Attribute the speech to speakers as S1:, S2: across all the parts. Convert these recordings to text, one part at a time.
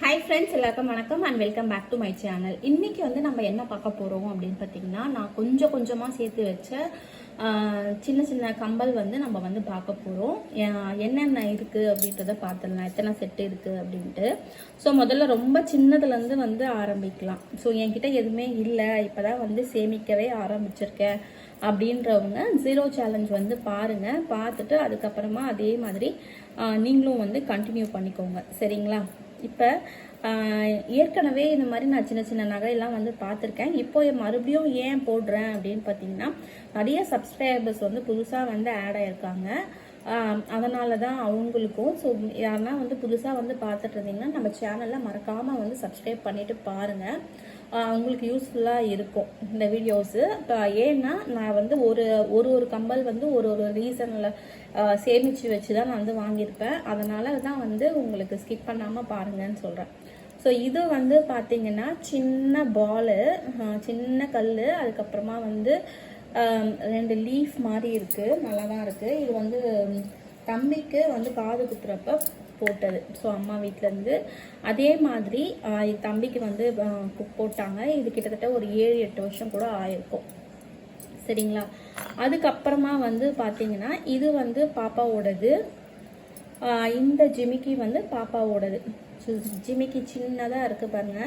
S1: Hi friends எல்லாருக்கும் வணக்கம் and welcome back to my channel இன்னைக்கு வந்து நம்ம என்ன பார்க்க போகிறோம் அப்படின்னு பார்த்தீங்கன்னா நான் கொஞ்சம் கொஞ்சமாக சேர்த்து வச்ச சின்ன சின்ன கம்பல் வந்து நம்ம வந்து பார்க்க போகிறோம் என்னென்ன இருக்குது அப்படின்றத பார்த்துடலாம். எத்தனை செட்டு இருக்குது அப்படின்ட்டு. ஸோ முதல்ல ரொம்ப சின்னதுலேருந்து வந்து ஆரம்பிக்கலாம். ஸோ என்கிட்ட எதுவுமே இல்லை. இப்போ தான் வந்து சேமிக்கவே ஆரம்பிச்சிருக்கேன் அப்படின்றவங்க ஜீரோ சேலஞ்ச் வந்து பாருங்கள் பார்த்துட்டு அதுக்கப்புறமா அதே மாதிரி நீங்களும் வந்து கண்டினியூ பண்ணிக்கோங்க. சரிங்களா? இப்போ ஏற்கனவே இந்த மாதிரி நான் சின்ன சின்ன நகையெல்லாம் வந்து பார்த்துருக்கேன். இப்போ மறுபடியும் ஏன் போடுறேன் அப்படின்னு பார்த்தீங்கன்னா நிறைய சப்ஸ்கிரைபர்ஸ் வந்து புதுசாக வந்து ஆட் ஆயிருக்காங்க. அதனால தான் அவங்களுக்கும் ஸோ யாருன்னா வந்து புதுசாக வந்து பார்த்துட்டு இருந்தீங்கன்னா நம்ம சேனலில் மறக்காமல் வந்து சப்ஸ்கிரைப் பண்ணிவிட்டு பாருங்கள் உங்களுக்கு யூஸ்ஃபுல்லாக இருக்கும் இந்த வீடியோஸு இப்போ ஏன்னா நான் வந்து ஒரு ஒரு ஒரு கம்பல் வந்து ஒரு ஒரு ரீசனில் சேமித்து வச்சு தான் நான் வந்து வாங்கியிருப்பேன். அதனால தான் வந்து உங்களுக்கு ஸ்கிப் பண்ணாமல் பாருங்கன்னு சொல்கிறேன் ஸோ இது வந்து பார்த்தீங்கன்னா சின்ன பாலு சின்ன கல் அதுக்கப்புறமா வந்து ரெண்டு லீஃப் மாதிரி இருக்குது நல்லா தான் இருக்குது இது வந்து தம்பிக்கு வந்து காது குத்துறப்ப போட்டது. ஸோ அம்மா வீட்டிலேருந்து அதே மாதிரி என் தம்பிக்கு வந்து குக் போட்டாங்க. இது கிட்டத்தட்ட ஒரு ஏழு எட்டு வருஷம் கூட ஆயிருக்கும். சரிங்களா? அதுக்கப்புறமா வந்து பார்த்தீங்கன்னா இது வந்து பாப்பாவோடது. இந்த ஜிமிக்கி வந்து பாப்பாவோடது. ஜிமிக்கி சின்னதாக இருக்குது பாருங்க.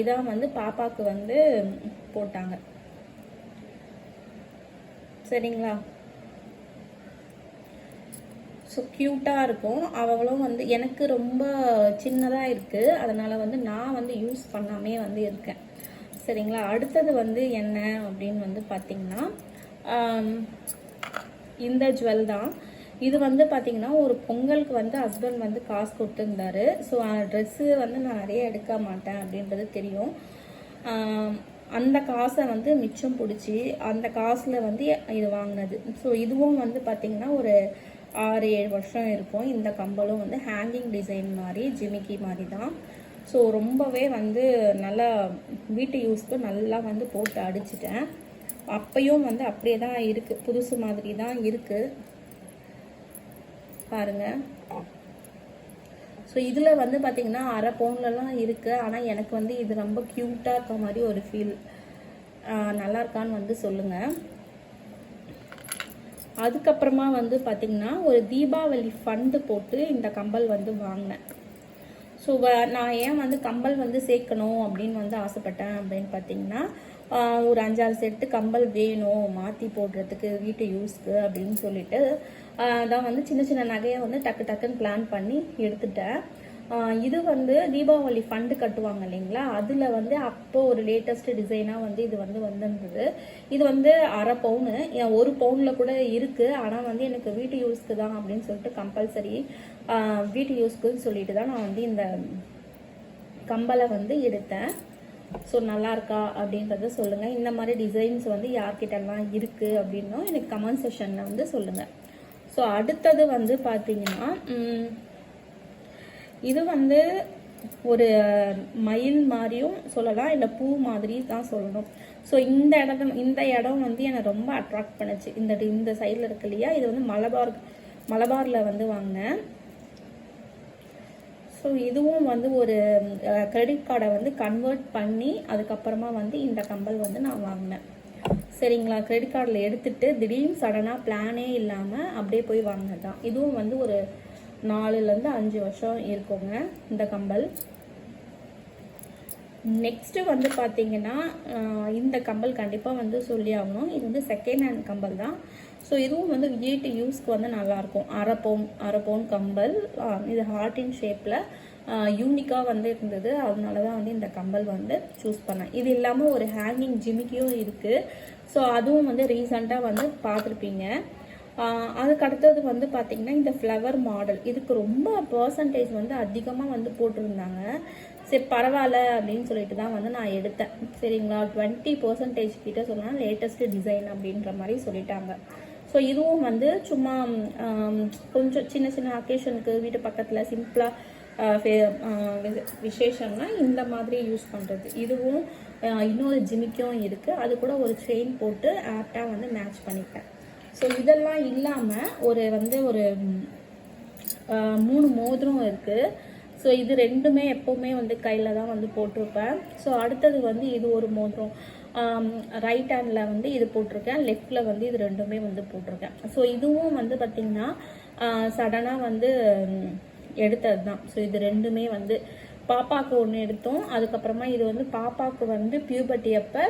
S1: இதான் வந்து பாப்பாவுக்கு வந்து போட்டாங்க. சரிங்களா? ஸோ க்யூட்டாக இருக்கும். அவளும் வந்து எனக்கு ரொம்ப சின்னதாக இருக்குது அதனால் வந்து நான் வந்து யூஸ் பண்ணாமே வந்து இருக்கேன். சரிங்களா? அடுத்தது வந்து என்ன அப்படின்னு வந்து பார்த்திங்கன்னா இந்த ஜுவல் தான். இது வந்து பார்த்திங்கன்னா ஒரு பொங்கலுக்கு வந்து ஹஸ்பண்ட் வந்து காசு கொடுத்துருந்தாரு. ஸோ ட்ரெஸ்ஸு வந்து நான் நிறைய எடுக்க மாட்டேன் அப்படின்றது தெரியும். அந்த காசை வந்து மிச்சம் பிடிச்சி அந்த காசில் வந்து இது வாங்கினது. ஸோ இதுவும் வந்து பார்த்திங்கன்னா ஒரு ஆறு ஏழு வருஷம் இருக்கும் இந்த கம்பலும் வந்து ஹேங்கிங் டிசைன் மாதிரி ஜிமிக்கி மாதிரி தான் ஸோ ரொம்பவே வந்து நல்லா வீட்டு யூஸ்க்கு நல்லா வந்து போட்டு அடிச்சிட்டேன். அப்பையும் வந்து அப்படியே தான் இருக்குது புதுசு மாதிரி தான் இருக்குது பாருங்கள் ஸோ இதில் வந்து பார்த்திங்கன்னா அரை பவுன்லலாம் இருக்குது ஆனால் எனக்கு வந்து இது ரொம்ப க்யூட்டாக இருக்க மாதிரி ஒரு ஃபீல் நல்லா இருக்கான்னு வந்து சொல்லுங்கள் அதுக்கப்புறமா வந்து பார்த்திங்கன்னா ஒரு தீபாவளி ஃபண்டு போட்டு இந்த கம்பல் வந்து வாங்கினேன். ஸோ நான் ஏன் வந்து கம்பல் வந்து சேர்க்கணும் அப்படின்னு வந்து ஆசைப்பட்டேன் அப்படின்னு பார்த்தீங்கன்னா ஒரு அஞ்சாறு செட்டு கம்பல் வேணும் மாற்றி போடுறதுக்கு வீட்டு யூஸ்க்கு அப்படின்னு சொல்லிட்டு தான் வந்து சின்ன சின்ன நகையை வந்து டக்கு டக்குன்னு பிளான் பண்ணி எடுத்துட்டேன். இது வந்து தீபாவளி ஃபண்டு கட்டுவாங்க இல்லைங்களா? அதில் வந்து அப்போ ஒரு லேட்டஸ்ட் டிசைனாக வந்து இது வந்து வந்திருந்தது. இது வந்து அரை பவுனு. ஒரு பவுனில் கூட இருக்குது ஆனால் வந்து எனக்கு வீட்டு யூஸ்க்கு தான் அப்படின்னு சொல்லிட்டு கம்பல்சரி வீட்டு யூஸ்க்குன்னு சொல்லிட்டு தான் நான் வந்து இந்த கம்பலை வந்து எடுத்தேன். ஸோ நல்லா இருக்கா அப்படின்றத சொல்லுங்கள் இந்த மாதிரி டிசைன்ஸ் வந்து யார்கிட்டலாம் இருக்குது அப்படின்னும் எனக்கு கமெண்ட் செஷனில் வந்து சொல்லுங்கள் ஸோ அடுத்தது வந்து பார்த்தீங்கன்னா இது வந்து ஒரு மயில் மாதிரியும் சொல்லலாம் இல்லை பூ மாதிரி தான் சொல்லணும். ஸோ இந்த இடம் இந்த இடம் வந்து என்னை ரொம்ப அட்ராக்ட் பண்ணுச்சு. இந்த இந்த சைடில் இருக்கு இல்லையா? இது வந்து மலபார் மலபாரில் வந்து வாங்கினேன். ஸோ இதுவும் வந்து ஒரு கிரெடிட் கார்டை வந்து கன்வெர்ட் பண்ணி அதுக்கப்புறமா வந்து இந்த கம்பல் வந்து நான் வாங்கினேன். சரிங்களா? கிரெடிட் கார்டில் எடுத்துட்டு திடீர்னு சடனாக பிளானே இல்லாமல் அப்படியே போய் வாங்கினது தான் இதுவும் வந்து ஒரு நாலுலேருந்து அஞ்சு வருஷம் இருக்குங்க இந்த கம்பல். நெக்ஸ்ட்டு வந்து பார்த்தீங்கன்னா இந்த கம்பல் கண்டிப்பாக வந்து சொல்லி ஆகணும். இது வந்து செகண்ட் ஹேண்ட் கம்பல் தான். ஸோ இதுவும் வந்து வீட்டு யூஸ்க்கு வந்து நல்லாயிருக்கும். அரை பவுன் அரை பவுன் கம்பல் இது ஹார்ட்டின் ஷேப்பில் யூனிக்காக வந்து இருந்தது. அதனால தான் வந்து இந்த கம்பல் வந்து சூஸ் பண்ணேன். இது இல்லாமல் ஒரு ஹேங்கிங் ஜிமிக்கியும் இருக்குது ஸோ அதுவும் வந்து ரீசண்டாக வந்து பார்த்துருப்பீங்க அதுக்கு அடுத்தது வந்து பார்த்திங்கன்னா இந்த ஃப்ளவர் மாடல் இதுக்கு ரொம்ப பர்சன்டேஜ் வந்து அதிகமாக வந்து போட்டிருந்தாங்க. சரி பரவாயில்ல அப்படின்னு சொல்லிட்டு தான் வந்து நான் எடுத்தேன். சரிங்களா? டுவெண்ட்டி பர்சன்டேஜ் கிட்ட சொன்னால் லேட்டஸ்ட் டிசைன் அப்படின்ற மாதிரி சொல்லிட்டாங்க. ஸோ இதுவும் வந்து சும்மா கொஞ்சம் சின்ன சின்ன அக்கேஷனுக்கு வீட்டு பக்கத்தில் சிம்பிளாக விசேஷம்னா இந்த மாதிரி யூஸ் பண்ணுறது இதுவும் இன்னொரு ஜிமிக்கும் இருக்குது அது கூட ஒரு செயின் போட்டு ஆப்டாக வந்து மேட்ச் பண்ணிப்பேன். ஸோ இதெல்லாம் இல்லாமல் ஒரு வந்து ஒரு மூணு மோதிரம் இருக்குது ஸோ இது ரெண்டுமே எப்போவுமே வந்து கையில் தான் வந்து போட்டிருப்பேன். ஸோ அடுத்தது வந்து இது ஒரு மோதிரம். ரைட் ஹேண்டில் வந்து இது போட்டிருக்கேன். லெஃப்டில் வந்து இது ரெண்டுமே வந்து போட்டிருக்கேன். ஸோ இதுவும் வந்து பார்த்திங்கன்னா சடனாக வந்து எடுத்தது தான். ஸோ இது ரெண்டுமே வந்து பாப்பாவுக்கு ஒன்று எடுத்தோம். அதுக்கப்புறமா இது வந்து பாப்பாவுக்கு வந்து பியூபர்ட்டி அப்போ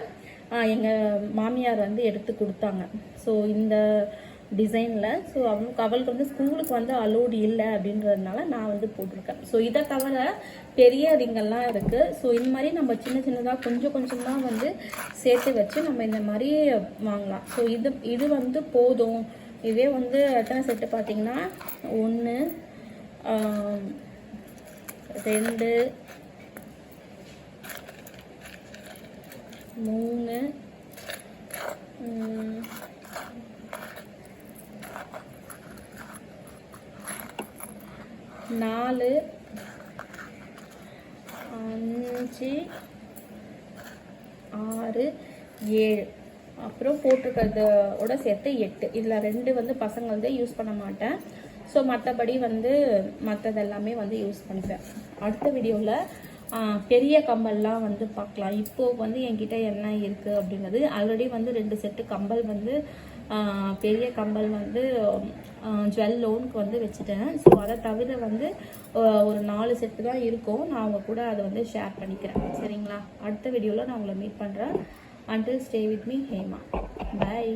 S1: எங்கள் மாமியார் வந்து எடுத்து கொடுத்தாங்க. ஸோ இந்த டிசைனில் ஸோ அவனுக்கு அவளுக்கு வந்து ஸ்கூலுக்கு வந்து அலோடு இல்லை அப்படின்றதுனால நான் வந்து போட்டிருக்கேன். ஸோ இதை தவிர பெரிய ரிங்கெல்லாம் இருக்குது ஸோ இந்த மாதிரி நம்ம சின்ன சின்னதாக கொஞ்சம் கொஞ்சமாக வந்து சேர்த்து வச்சு நம்ம இந்த மாதிரி வாங்கலாம். ஸோ இது இது வந்து போதும். இதே வந்து எத்தனை செட்டு பார்த்தீங்கன்னா ஒன்று ரெண்டு மூணு நாலு அஞ்சு ஆறு ஏழு. அப்புறம் போட்டிருக்கிறதோட சேர்த்து எட்டு. இதில் ரெண்டு வந்து பசங்க வந்து யூஸ் பண்ண மாட்டேன். ஸோ மற்றபடி வந்து மற்றதெல்லாமே வந்து யூஸ் பண்ணுறேன் அடுத்த வீடியோவில் பெரிய கம்பல்லாம் வந்து பார்க்கலாம். இப்போ வந்து என்கிட்ட என்ன இருக்குது அப்படிங்கிறது. ஆல்ரெடி வந்து ரெண்டு செட்டு கம்பல் வந்து பெரிய கம்பல் வந்து ஜுவல் லோனுக்கு வந்து வச்சுட்டேன். ஸோ அதை தவிர வந்து ஒரு நாலு செட்டு தான் இருக்கும். நான் அவங்க கூட அதை வந்து ஷேர் பண்ணிக்கிறேன். சரிங்களா? அடுத்த வீடியோவில் நான் உங்களை மீட் பண்ணுறேன் until stay with me Hema. Bye